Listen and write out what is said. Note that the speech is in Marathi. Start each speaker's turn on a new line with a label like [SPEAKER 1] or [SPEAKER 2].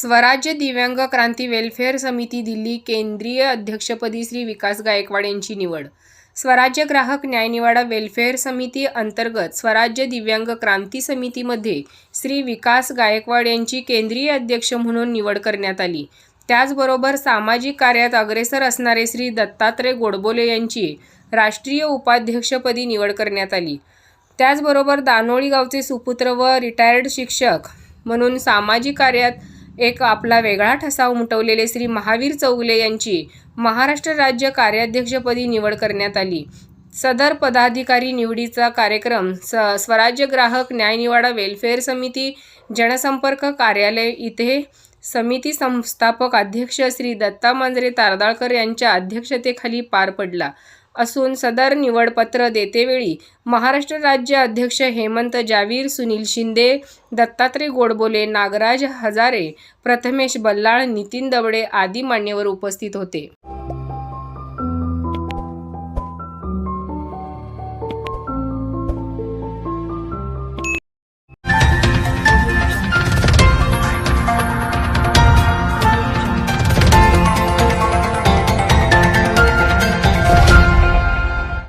[SPEAKER 1] स्वराज्य दिव्यांग क्रांती वेलफेअर समिती दिल्ली केंद्रीय अध्यक्षपदी श्री विकास गायकवाड यांची निवड. स्वराज्य ग्राहक न्यायनिवाडा वेलफेअर समिती अंतर्गत स्वराज्य दिव्यांग क्रांती समितीमध्ये श्री विकास गायकवाड यांची केंद्रीय अध्यक्ष म्हणून निवड करण्यात आली. त्याचबरोबर सामाजिक कार्यात अग्रेसर असणारे श्री दत्तात्रय गोडबोले यांची राष्ट्रीय उपाध्यक्षपदी निवड करण्यात आली. त्याचबरोबर दानोळी गावचे सुपुत्र व रिटायर्ड शिक्षक म्हणून सामाजिक कार्यात एक आपला वेगळा ठसा उमटवलेले श्री महावीर चौगुले यांची महाराष्ट्र राज्य कार्याध्यक्षपदी निवड करण्यात आली. सदर पदाधिकारी निवडीचा कार्यक्रम स स्वराज्य ग्राहक न्यायनिवाडा वेलफेअर समिती जनसंपर्क कार्यालय इथे समिती संस्थापक अध्यक्ष श्री दत्ता मांजरे तारदाळकर यांच्या अध्यक्षतेखाली पार पडला. असून सदर निवडपत्र देतेवेळी महाराष्ट्र राज्य अध्यक्ष हेमंत जावीर सुनील शिंदे दत्तात्रय गोडबोले नागराज हजारे प्रथमेश बल्लाळ नितीन दवडे आदी मान्यवर उपस्थित होते.